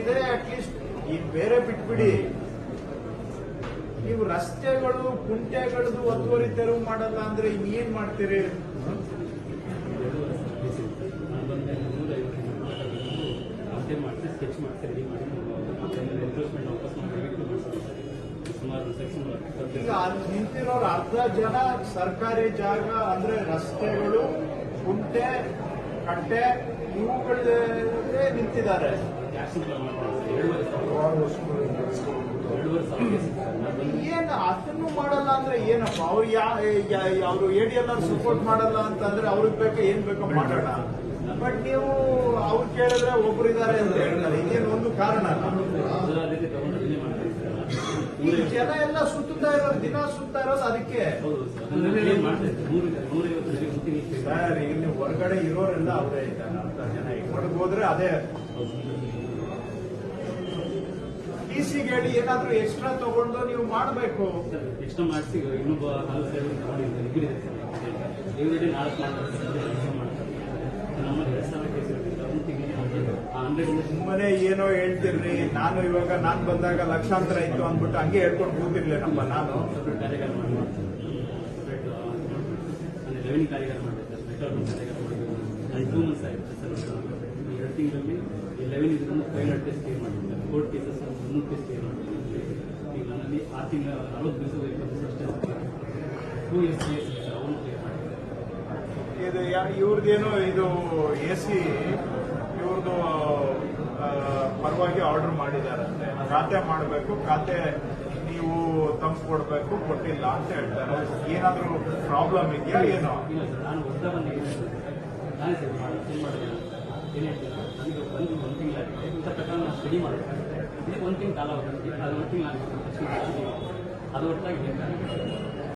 ಏನಿದೆ ಅಟ್ಲೀಸ್ಟ್ ಈ ಬೇರೆ ಬಿಟ್ಬಿಡಿ. ನೀವು ರಸ್ತೆಗಳು, ಕುಂಟೆಗಳದು ಒತ್ತುವರಿ ತೆರವು ಮಾಡಲ್ಲ ಅಂದ್ರೆ ಇನ್ನೇನ್ ಮಾಡ್ತೀರಿ? ಸ್ಕೆಚ್ ವಾಪಸ್ ಸುಮಾರು ನಿಂತಿರೋರು ಅರ್ಧ ಜನ ಸರ್ಕಾರಿ ಜಾಗ ಅಂದ್ರೆ ರಸ್ತೆಗಳು, ಕುಂಟೆ, ಕಟ್ಟೆ ಇವುಗಳೇ ನಿಂತಿದ್ದಾರೆ. ಬಂದು ಅದನ್ನು ಮಾಡಲ್ಲ ಅಂದ್ರೆ ಏನಪ್ಪ? ಅವ್ರು ಅವರು ಎ ಆರ್ ಸಪೋರ್ಟ್ ಮಾಡಲ್ಲ ಅಂತಂದ್ರೆ ಅವ್ರಿಗೆ ಬೇಕಾ, ಏನ್ ಬೇಕೋ ಮಾಡೋಣ ಬಟ್ ನೀವು ಅವ್ರು ಕೇಳಿದ್ರೆ ಒಬ್ರು ಇದಾರೆ ಅಂತ ಹೇಳ್ತಾರೆ. ಇದೇನು ಒಂದು ಕಾರಣ ಈ ಜನ ಎಲ್ಲ ಸುತ್ತಾ ಇರೋದು ದಿನ ಸುತ್ತಾ ಇರೋದು ಅದಕ್ಕೆ. ಸರ್ ಇಲ್ಲಿ ಹೊರಗಡೆ ಇರೋರೆಲ್ಲ ಅವರೇ ಇದ್ದಾರೆ ಅಂತ ಜನ. ಈಗ ಹೋದ್ರೆ ಅದೇ. ಟಿ ಸಿ ಹೇಳಿ ಏನಾದ್ರೂ ಎಕ್ಸ್ಟ್ರಾ ತಗೊಂಡು ನೀವು ಮಾಡಬೇಕು. ಎಕ್ಸ್ಟ್ರಾ ಮಾಡಿಸಿ ಇನ್ನೊಬ್ಬ ನಾಲ್ಕು ಸೇವೆ ತಗೊಂಡಿದ್ದಾರೆ ಇಬ್ಬರಿದೆ ಸರ್ ನಾಲ್ಕು ಮಾಡ್ತಾರೆ. ನಮ್ಮಲ್ಲಿ ಎರಡು ಸಾವಿರ ಕೇಸ್ ಸುಮ್ಮನೆ ಏನೋ ಹೇಳ್ತಿರ್ರಿ ನಾನು ಇವಾಗ ನಾನು ಬಂದಾಗ ಲಕ್ಷಾಂತರ ಇತ್ತು ಅಂದ್ಬಿಟ್ಟು ಹಂಗೆ ಹೇಳ್ಕೊಂಡು ನಮ್ಮ ನಾನು. ಕಾರ್ಯಕ್ರಮ ಕಾರ್ಯಾಗಾರ ಮಾಡಿ ಸಪ್ರೇಟ್ ಅಂದರೆ ಮಾಡ್ತೀನಿ ಕಾರ್ಯಾಗಾರ ಮಾಡಿದ್ದೆ ರೆಕಾರ್ಡ್ ಕಾರ್ಯಾಗಾರ ಮಾಡಿದ್ದೆ ಟೂ ಮಂತ್ಸ್ ಆಯಿತು ಸರ್ ಎರಡು ತಿಂಗಳಲ್ಲಿ. ಲೆವೆನ್ ರೆವೆನ್ಯೂ ಇದನ್ನು five hundred case clear court cases ಮುನ್ನೂರು ಕೇಸ್ ಕ್ಲಿಯರ್ ಮಾಡಿದ್ದೆ ಈಗ ನನ್ನಲ್ಲಿ ಆ ತಿಂಗಳ ನಲವತ್ತು ದಿವಸದ ಇಪ್ಪತ್ತು ಅಷ್ಟೇ ಟೂ ಇಯರ್ಸ್ ಕೇಸ್ ಸರ್ ಅವನು ಕ್ಲಿಯರ್ ಮಾಡಿದ್ದೆ ಇದು ಯಾ- ಇವ್ರದ್ದೇನು ಇದು ಎ ಸಿ ಇವ್ರದ್ದು ಪರವಾಗಿ ಆರ್ಡರ್ ಮಾಡಿದಾರಂತೆ. ಖಾತೆ ಮಾಡಬೇಕು ಖಾತೆ ನೀವು ತಂಪು ಕೊಡಬೇಕು ಕೊಟ್ಟಿಲ್ಲ ಅಂತ ಹೇಳ್ತಾರೆ. ಏನಾದರೂ ಪ್ರಾಬ್ಲಮ್ ಇದೆಯಾ ಏನೋ? ಇಲ್ಲ ಸರ್ ನಾನು ಹೊಸ ಬಂದು ಏನು ನಾನೇ ಸರ್ ಮಾಡಿ ಮಾಡಿದೆ ಏನು ಹೇಳ್ತೀನಿ ನನಗೆ ಬಂದು ಒಂದು ತಿಂಗಳಾಗಿದೆ. ಇಂಥ ಪ್ರಕಾರ ನಾನು ಸ್ಟಡಿ ಮಾಡಬೇಕಾಗುತ್ತೆ ಇದು ಒಂದು ತಿಂಗಳು ಕಾಲ ಹೋಗುತ್ತೆ ಅದು ಒಂದು ತಿಂಗಳು ಆಗುತ್ತೆ ಅದು ಒಟ್ಟಾಗಿ ಬೇಕಾಗುತ್ತೆ